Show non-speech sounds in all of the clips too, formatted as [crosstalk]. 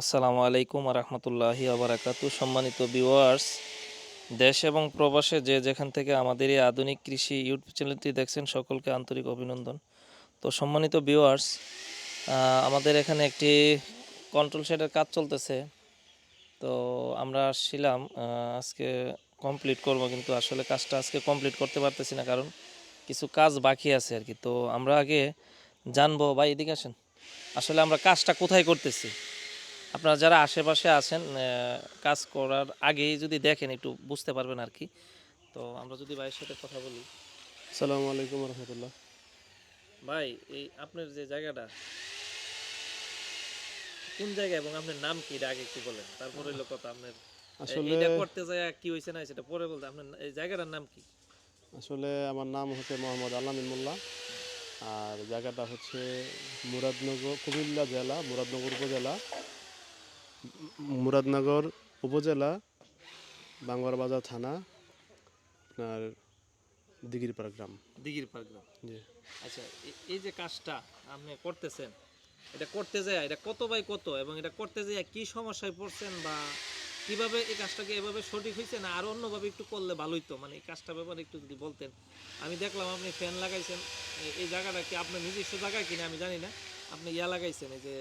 আসসালামু আলাইকুম রহমতুল্লাহি আবরাকাতু সম্মানিত ভিউয়ার্স, দেশ এবং প্রবাসে যে যেখান থেকে আমাদের এই আধুনিক কৃষি ইউটিউব চ্যানেলটি দেখছেন, সকলকে আন্তরিক অভিনন্দন। তো সম্মানিত ভিউয়ার্স আমাদের এখানে একটি কন্ট্রোল শেডের কাজ চলতেছে। তো আমরা আসছিলাম আজকে কমপ্লিট করব, কিন্তু আসলে কাজটা আজকে কমপ্লিট করতে পারতেছি না, কারণ কিছু কাজ বাকি আছে আর কি। তো আমরা আগে জানব, ভাই এদিকে আসেন। আসলে আমরা কাজটা কোথায় করতেছি? আপনারা যারা আশেপাশে আছেন কাজ করার আগেই যদি দেখেন একটু বুঝতে পারবেন আর কি। তো আমরা যদি ভাইয়ের সাথে কথা বলি। আসসালামু আলাইকুম রহমতুল্লাহ। ভাই এই আপনার যে জায়গাটা কোন জায়গা এবং আপনার নাম কি আগে একটু বলেন। তারপরে হলো কথা আপনার। আসলে এটা করতে যায় কি হয়েছে না সেটা পরে বলতে আপনার এই জায়গাটার নাম কি? আসলে আমার নাম হচ্ছে মোহাম্মদ আলামিন মোল্লা। আর জায়গাটা হচ্ছে মুরাদনগর কুমিল্লা জেলা মুরাদনগর উপজেলা। মুরাদনগর উপজেলা বাঙ্গার বাজার থানা আপনার দিগিরপাড়া গ্রাম। দিঘির পার্ক গ্রাম। জি। আচ্ছা এই যে কাজটা আপনি করতেছেন এটা করতে যায় এটা কত বাই কত এবং এটা করতে যায় কি সমস্যায় পড়ছেন বা কীভাবে এই কাজটাকে এভাবে সঠিক হয়েছে না আর অন্যভাবে একটু করলে ভালোই তো মানে এই কাজটা ব্যাপারে একটু যদি বলতেন। আমি দেখলাম আপনি ফ্যান লাগাইছেন এই জায়গাটা কি আপনার নিজস্ব জায়গা কিনা আমি জানি না। আপনি ইয়া লাগাইছেন এই যে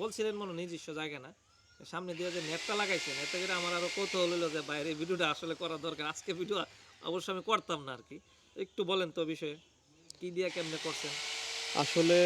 বলছিলেন মনে নিজস্ব জায়গা না। সামনে দিয়ে যে নেটটা লাগাইছেন এতে করে আমার আরও কৌতূহল হলো যে বাইরে ভিডিওটা আসলে করা দরকার। আজকে ভিডিও অবশ্য আমি করতাম না আর কি একটু বলেন তো বিষয়ে কি দিয়ে কেমনে করছেন? আসলে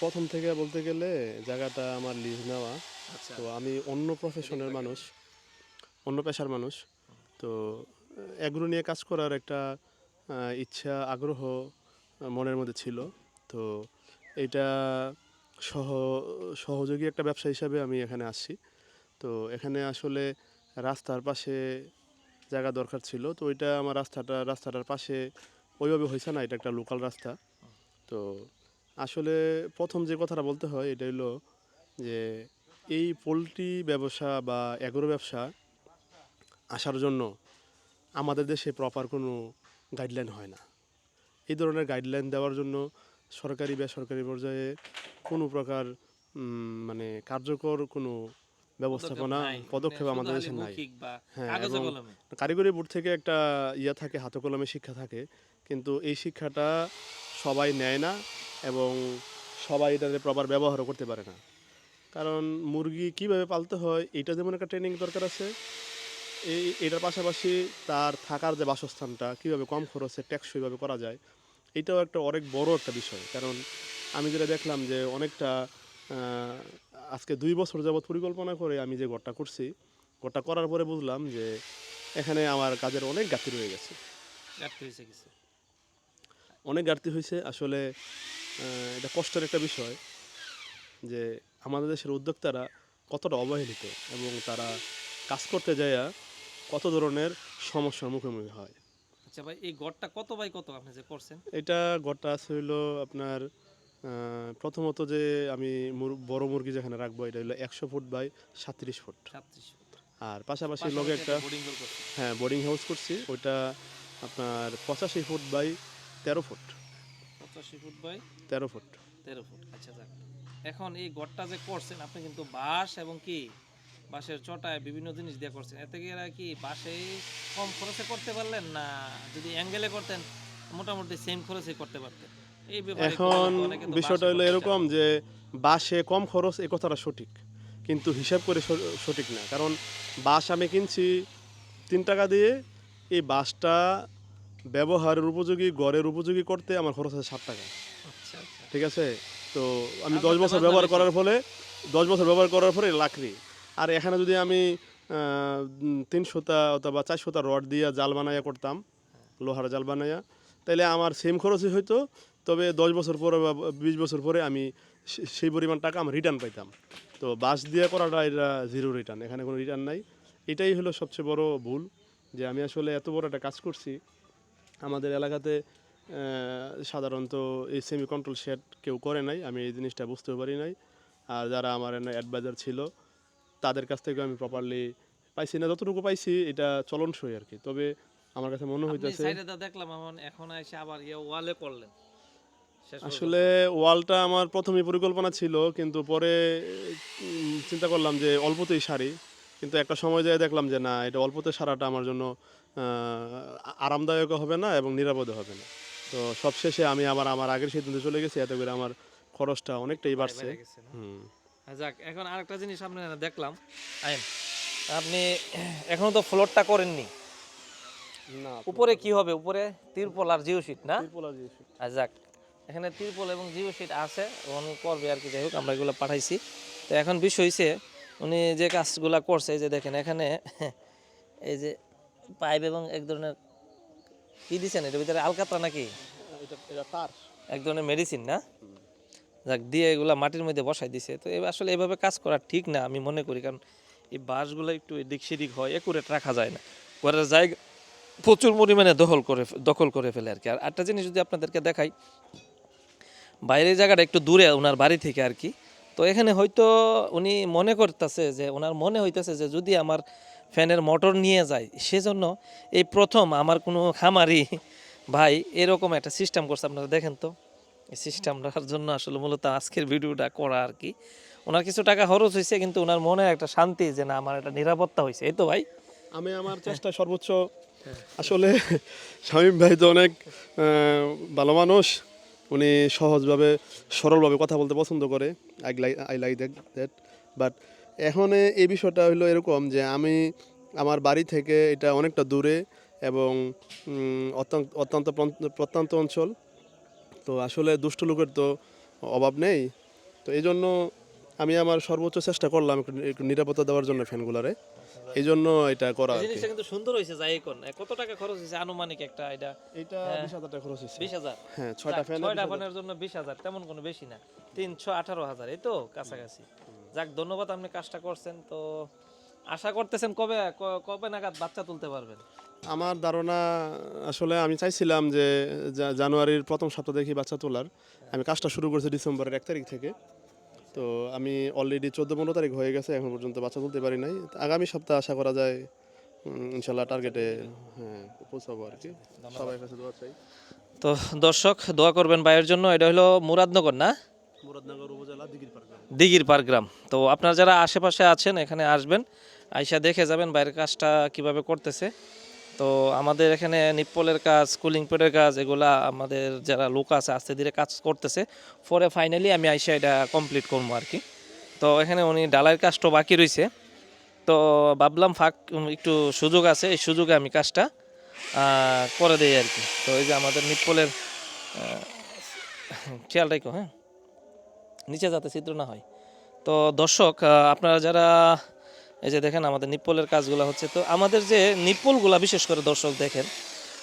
প্রথম থেকে বলতে গেলে জায়গাটা আমার লিজ নেওয়া। আচ্ছা। তো আমি অন্য প্রফেশনের মানুষ অন্য পেশার মানুষ। তো এগুলো নিয়ে কাজ করার একটা ইচ্ছা আগ্রহ মনের মধ্যে ছিল। তো এটা সহ সহযোগী একটা ব্যবসা হিসাবে আমি এখানে আসছি। তো এখানে আসলে রাস্তার পাশে জায়গা দরকার ছিল। তো ওইটা আমার রাস্তাটা, রাস্তাটার পাশে ওইভাবে হয়েছে না, এটা একটা লোকাল রাস্তা। তো আসলে প্রথম যে কথাটা বলতে হয়, এটা হলো যে এই পোলট্রি ব্যবসা বা অ্যাগ্রো ব্যবসা আসার জন্য আমাদের দেশে প্রপার কোনো গাইডলাইন হয় না। এই ধরনের গাইডলাইন দেওয়ার জন্য সরকারি, বেসরকারি পর্যায়ে কোনো প্রকার মানে কার্যকর কোনো ব্যবস্থাপনা পদক্ষেপ মানে আমাদের দেশে নাই। হ্যাঁ, এবং কারিগরি বোর্ড থেকে একটা ইয়া থাকে হাতে কলমে শিক্ষা থাকে কিন্তু এই শিক্ষাটা সবাই নেয় না এবং সবাই এটাতে প্রপার ব্যবহারও করতে পারে না। কারণ মুরগি কীভাবে পালতে হয় এটা যেমন একটা ট্রেনিং দরকার আছে এই এটার পাশাপাশি তার থাকার যে বাসস্থানটা কীভাবে কম খরচে টেকসইভাবে করা যায় এটাও একটা অনেক বড় একটা বিষয়। কারণ আমি যেটা দেখলাম যে অনেকটা আজকে দুই বছর যাবৎ পরিকল্পনা করে আমি যে ঘরটা করছি ঘরটা করার পরে বুঝলাম যে এখানে আমার কাজের অনেক ঘাটতি রয়ে গেছে। ঘাটতি হয়েছে কিছু। অনেক ঘাটতি হয়েছে। আসলে এটা কষ্টের একটা বিষয় যে আমাদের দেশের উদ্যোক্তারা কতটা অবহেলিত এবং তারা কাজ করতে যায় কত ধরনের সমস্যার মুখোমুখি হয়। আচ্ছা ভাই এই গড়টা কত বাই কত আপনি যে করছেন? এটা ঘরটা আছে হইল আপনার প্রথমত যে আমি বড় মুরগি যেখানে রাখব এটা হলো একশো ফুট বাই সাতত্রিশ ফুট। আর পাশাপাশি লগে একটা হ্যাঁ বোর্ডিং হাউস করছি। ওইটা আপনার পঁচাশি ফুট বাই তেরো ফুট। পঁচাশি ফুট বাই তেরো ফুট। তেরো ফুট। আচ্ছা যাক। এখন এই গড়টা যে করছেন আপনি কিন্তু বাঁশ এবং কি? বাঁশের চটায় বিভিন্ন জিনিস দিয়ে করছেন। এতে কি এরা কি বাঁশে কম খরচে করতে পারলেন? না যদি অ্যাঙ্গেলে করতেন মোটামুটি সেম খরচে করতে পারতেন। এখন বিষয়টা হলো এরকম যে বাসে কম খরচ এই কথাটা সঠিক। কিন্তু হিসাব করে সঠিক না। কারণ বাস আমি কিনছি তিন টাকা দিয়ে এই বাসটা ব্যবহারের উপযোগী গড়ের উপযোগী করতে আমার খরচ আছে সাত টাকা। আচ্ছা আচ্ছা। ঠিক আছে? তো আমি দশ বছর ব্যবহার করার ফলে দশ বছর ব্যবহার করার পরে লাকড়ি। আর এখানে যদি আমি উম, তিনশোটা অথবা চারশোটা রড দিয়ে জাল বানাইয়া করতাম লোহার জাল বানাইয়া তাহলে আমার সেম খরচই হইতো। তবে দশ বছর পরে বা বিশ বছর পরে আমি সেই পরিমাণ টাকা আমি রিটার্ন পাইতাম। তো বাস দিয়ে করাটা এটা জিরো রিটার্ন এখানে কোনো রিটার্ন নাই। এটাই হলো সবচেয়ে বড় ভুল যে আমি আসলে এত বড় একটা কাজ করছি। আমাদের এলাকাতে সাধারণত এই সেমি কন্ট্রোল শেড কেউ করে নাই আমি এই জিনিসটা বুঝতেও পারি নাই। আর যারা আমার অ্যাডভাইজার ছিল তাদের কাছ থেকে আমি প্রপারলি পাইছি না। যতটুকু পাইছি এটা চলনসই আর কি। তবে আমার কাছে মনে হইতেছে দেখলাম এখন এসে আবার ইয়ে ওয়ালে করলেন আসলে ওয়ালটা আমার প্রথমে পরিকল্পনা ছিল কিন্তু পরে চিন্তা করলাম যে অল্পতেই সারি। কিন্তু একটা সময় যায় দেখলাম যে না এটা অল্পতে সারাটা আমার জন্য আরামদায়ক হবে না এবং নিরাপদে হবে না। তো সবশেষে আমি আমার আমার আগের সিদ্ধান্তে চলে গেছি এত করে আমার খরচটা অনেকটাই বাড়ছে। যাক এখন আরেকটা জিনিস আপনি দেখলাম। আপনি এখনও তো ফ্লোরটা করেননি। না উপরে কি হবে? উপরে তিরপল আর জিও শিট না? ত্রিপল আর জিও শিট। আর যাক। এখানে তিরপল এবং জিও শিট আছে উনি করবে আর কি যাই হোক আমরা এগুলো পাঠাইছি। তো এখন বিষয় হয়েছে উনি যে কাজগুলো করছে এই যে দেখেন এখানে [laughs] এই যে পাইপ এবং এক ধরনের কি দিচ্ছেন এটার ভিতরে আলকাতরা নাকি? এক ধরনের মেডিসিন না? যাক দিয়ে এগুলা মাটির মধ্যে বসাই দিছে। তো আসলে এভাবে কাজ করা ঠিক না আমি মনে করি কারণ এই বাঁশগুলো একটু এদিক সেদিক হয় একুরেট রাখা যায় না। ঘরের জায়গা প্রচুর পরিমাণে দখল করে দখল করে ফেলে আর কি। আর একটা জিনিস যদি আপনাদেরকে দেখাই বাইরের জায়গাটা একটু দূরে ওনার বাড়ি থেকে আর কি। তো এখানে হয়তো উনি মনে করতেছে যে, ওনার মনে হইতেছে যে, যদি আমার ফ্যানের মোটর নিয়ে যায়, সেজন্য এই প্রথম আমার কোনো খামারি ভাই এরকম একটা সিস্টেম করছে। আপনারা দেখেন তো, এই সিস্টেম সিস্টেমটার জন্য আসলে মূলত আজকের ভিডিওটা করা আর কি। ওনার কিছু টাকা খরচ হয়েছে কিন্তু ওনার মনে একটা শান্তি যে, না, আমার একটা নিরাপত্তা হয়েছে এই তো ভাই। আমি আমার চেষ্টা সর্বোচ্চ, আসলে শামীম ভাই তো অনেক ভালো মানুষ। উনি সহজভাবে, সরলভাবে কথা বলতে পছন্দ করে I like I like that that but এখন এই বিষয়টা হলো এরকম যে আমি আমার বাড়ি থেকে এটা অনেকটা দূরে এবং অত্যন্ত অত্যন্ত প্রত্যন্ত অঞ্চল। তো আসলে দুষ্ট লোকের তো অভাব নেই। তো এই জন্য আমি আমার সর্বোচ্চ চেষ্টা করলাম একটু একটু নিরাপত্তা দেওয়ার জন্য ফ্যানগুলারে। এই জন্য এটা করা জিনিসটা কিন্তু সুন্দর হয়েছে যাই কোন কত টাকা খরচ হয়েছে? আনুমানিক একটা এটা এটা বিশ হাজার টাকা খরচ হয়েছে। বিশ হাজার। হ্যাঁ ছয়টা ফ্যান ছয়টা ফ্যানের জন্য বিশ হাজার তেমন কোনো বেশি না। তিনশো আঠারো হাজার এই তো কাছাকাছি। যাক ধন্যবাদ আপনি কাজটা করছেন। তো আশা করতেছেন কবে কবে নাগাদ বাচ্চা তুলতে পারবেন? আমার ধারণা আসলে আমি চাইছিলাম যে জানুয়ারির প্রথম সপ্তাহ দেখি বাচ্চা তোলার। আমি কাজটা শুরু করেছি ডিসেম্বরের এক তারিখ থেকে। তো আমি অলরেডি চোদ্দ পনেরো তারিখ হয়ে গেছে এখন পর্যন্ত বাচ্চা তুলতে পারি নাই। আগামী সপ্তাহে আশা করা যায় ইনশাল্লাহ টার্গেটে হ্যাঁ পৌঁছাবো আর কি। সবাই কাছে দোয়া চাই। তো দর্শক দোয়া করবেন ভাইয়ের জন্য এটা হলো মুরাদনগর না? মুরাদনগর উপজেলা দিঘির পার্ক দিঘির পার গ্রাম। তো আপনারা যারা আশেপাশে আছেন এখানে আসবেন আইসা দেখে যাবেন বাইরের কাজটা কীভাবে করতেছে। তো আমাদের এখানে নিপ্পলের কাজ, কুলিং পেডের কাজ, এগুলা আমাদের যারা লোক আছে, আস্তে ধীরে কাজ করতেছে। পরে ফাইনালি আমি আইসা এটা কমপ্লিট করব আর কি তো এখানে উনি ডালাইয়ের কাজটা বাকি রয়েছে তো ভাবলাম, ফাঁক একটু সুযোগ আছে, এই সুযোগে আমি কাজটা করে দেই আর কি তো এই যে আমাদের নিপ্পলের খেয়াল রাখো হ্যাঁ? নিচে যাতে ছিদ্র না হয়। তো দর্শক আপনারা যারা এই যে দেখেন আমাদের নিপ্পলের কাজগুলো হচ্ছে তো, আমাদের যে নিপ্পলগুলা, বিশেষ করে দর্শক দেখেন,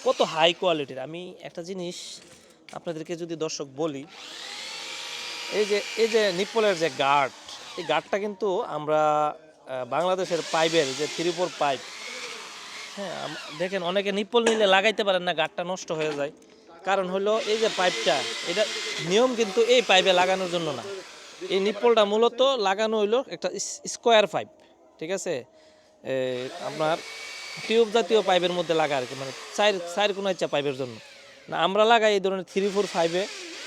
কত হাই কোয়ালিটির আমি একটা জিনিস আপনাদেরকে যদি দর্শক বলি, এই যে এই যে নিপ্পলের যে গার্ড এই গার্ডটা কিন্তু আমরা বাংলাদেশের পাইপের যে থ্রি ফোর পাইপ হ্যাঁ দেখেন অনেকে নিপ্পল নিলে লাগাইতে পারেন না গার্ডটা নষ্ট হয়ে যায়। কারণ হলো এই যে পাইপটা এটা নিয়ম কিন্তু এই পাইপে লাগানোর জন্য না। এই নিপ্পলটা মূলত লাগানো হইল একটা স্কোয়ার পাইপ ঠিক আছে? আপনার টিউব জাতীয় পাইপের মধ্যে লাগা আর কি মানে চার চার কোনো ইচ্ছা পাইপের জন্য। না, আমরা লাগাই এই ধরনের থ্রি ফোর ফাইভে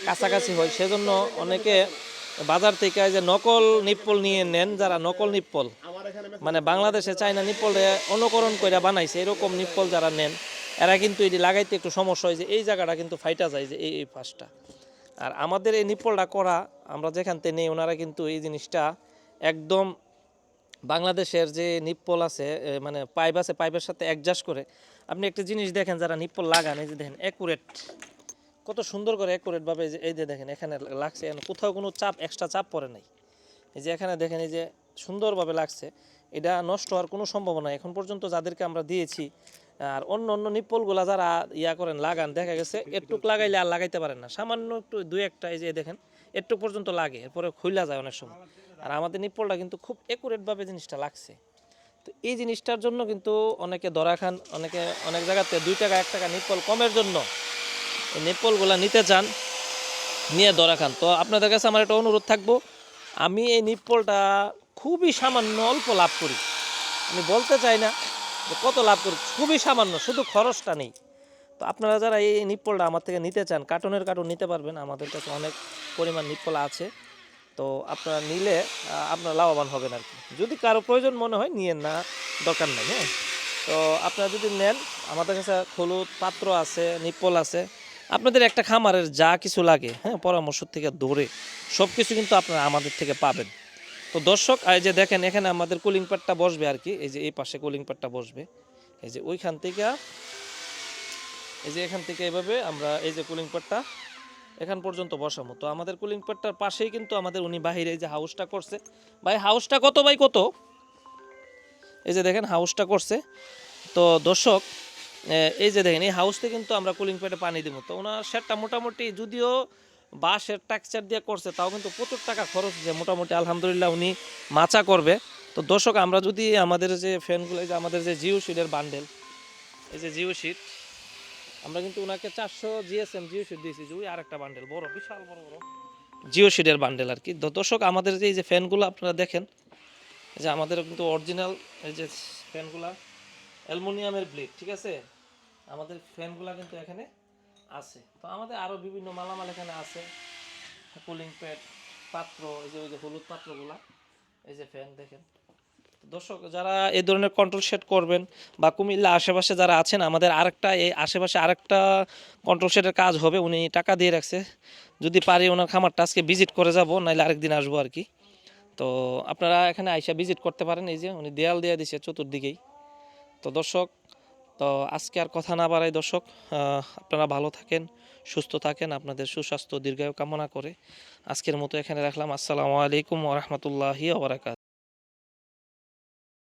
কাছাকাছি হয়, সেজন্য অনেকে বাজার থেকে যে নকল নিপ্পল নিয়ে নেন, যারা নকল নিপ্পল মানে বাংলাদেশে চাইনা নিপ্পলে অনুকরণ করে বানাইছে, এরকম নিপ্পল যারা নেন, এরা কিন্তু এটি লাগাইতে একটু সমস্যা হয় যে এই জায়গাটা কিন্তু ফাইটা যায় যে এই এই পাশটা। আর আমাদের এই নিপ্পলটা করা, আমরা যেখান থেকে নেই, ওনারা কিন্তু এই জিনিসটা একদম বাংলাদেশের যে নিপ্পল আছে মানে পাইপ আছে, পাইপের সাথে অ্যাডজাস্ট করে আপনি একটা জিনিস দেখেন যারা নিপ্পল লাগান, এই যে দেখেন অ্যাকুরেট কত সুন্দর করে অ্যাকুরেট ভাবে এই যে দেখেন এখানে লাগছে কোথাও কোনো চাপ এক্সট্রা চাপ পড়ে নাই। এই যে এখানে দেখেন এই যে সুন্দরভাবে লাগছে, এটা নষ্ট হওয়ার কোনো সম্ভাবনা। এখন পর্যন্ত যাদেরকে আমরা দিয়েছি, আর অন্য অন্য নিপ্পলগুলা যারা ইয়া করেন, লাগান, দেখা গেছে একটুক লাগাইলে আর লাগাইতে পারেন না। সামান্য একটু দুই একটা, এই যে দেখেন একটু পর্যন্ত লাগে, এরপরে খুইলা যায় অনেক সময়। আর আমাদের নিপ্পলটা কিন্তু খুব একুরেটভাবে জিনিসটা লাগছে। তো এই জিনিসটার জন্য কিন্তু অনেকে ধরা খান, অনেকে অনেক জায়গাতে দুই টাকা, এক টাকা নিপ্পল কমের জন্য নিপ্পলগুলা নিতে চান, নিয়ে ধরা খান। তো আপনাদের কাছে আমার একটা অনুরোধ থাকব, আমি এই নিপ্পলটা খুবই সামান্য অল্প লাভ করি। আমি বলতে চাই না যে কত লাভ করি, খুবই সামান্য, শুধু খরচটা নেই। তো আপনারা যারা এই নিপ্পলটা আমার থেকে নিতে চান, কার্টুনের কার্টুন নিতে পারবেন, আমাদের কাছে অনেক পরিমাণ নিপ্পল আছে। তো আপনারা নিলে আপনারা লাভবান হবেন আর কি। যদি কারও প্রয়োজন মনে হয়, নিয়েন না, দরকার নেই হ্যাঁ? তো আপনারা যদি নেন, আমাদের কাছে হলুদ পাত্র আছে নিপ্পল আছে, আপনাদের একটা খামারের যা কিছু লাগে হ্যাঁ পরামর্শ থেকে দৌড়ে সব কিছু কিন্তু আপনারা আমাদের থেকে পাবেন। তো দর্শক এই যে দেখেন, এখানে আমাদের কুলিং প্যাডটা বসবে আর কি, এই যে এই পাশে কুলিং প্যাডটা বসবে। এই যে ওইখান থেকে, এই যে এখান থেকে এভাবে আমরা এই যে কুলিং প্যাডটা এখান পর্যন্ত বসাবো তো আমাদের কুলিং প্যাডটার পাশেই কিন্তু আমাদের উনি বাহিরে যে হাউসটা করছে। ভাই হাউসটা কত ভাই, কত? এই যে দেখেন হাউসটা করছে। তো দর্শক এই যে দেখেন, এই হাউসতে কিন্তু আমরা কুলিং প্যাডে পানি দিব। তো ওনার শেডটা মোটামুটি যদিও বাঁশের টেক্সচার দিয়ে করছে, তাও কিন্তু প্রচুর টাকা খরচ যে মোটামুটি আলহামদুলিল্লাহ উনি মাচা করবে। তো দর্শক, আমরা যদি আমাদের যে ফ্যানগুলো যে আমাদের যে জিও শিটের বান্ডেল এই যে জিও শিট আমরা কিন্তু ওনাকে চারশো জিএসএম জিও শিট দিয়েছি যে ওই আরেকটা বান্ডেল বড়, বিশাল বড় বড়। জিও শিটের বান্ডেল আর কি। দর্শক, আমাদের যে এই যে ফ্যানগুলো আপনারা দেখেন যে আমাদের কিন্তু অরিজিনাল এই যে ফ্যানগুলা অ্যালুমিনিয়ামের ব্লেড ঠিক আছে? আমাদের ফ্যানগুলা কিন্তু এখানে আছে। তো আমাদের আরও বিভিন্ন মালামাল এখানে আছে। কুলিং প্যাড পাত্র, এই যে ওই যে হলুদ পাত্রগুলা, এই যে ফ্যান দেখেন। দর্শক, যারা এই ধরনের কন্ট্রোল সেট করবেন বা কুমিল্লা আশেপাশে যারা আছেন, আমাদের আরেকটা এই আশেপাশে আরেকটা কন্ট্রোল সেটের কাজ হবে। উনি টাকা দিয়ে রাখছে। যদি পারি ওনার খামারটা আজকে ভিজিট করে যাব নাহলে আরেকদিন আসব আর কি। তো আপনারা এখানে আইসা ভিজিট করতে পারেন। এই যে উনি দেয়াল দিয়ে দিছে চতুর্দিকেই। তো দর্শক, তো আজকে আর কথা না বাড়াই দর্শক আপনারা ভালো থাকেন, সুস্থ থাকেন, আপনাদের সুস্বাস্থ্য, দীর্ঘায়ু কামনা করে আজকের মতো এখানে রাখলাম। আসসালামু আলাইকুম ওরহমতুল্লাহি ওবরাকাত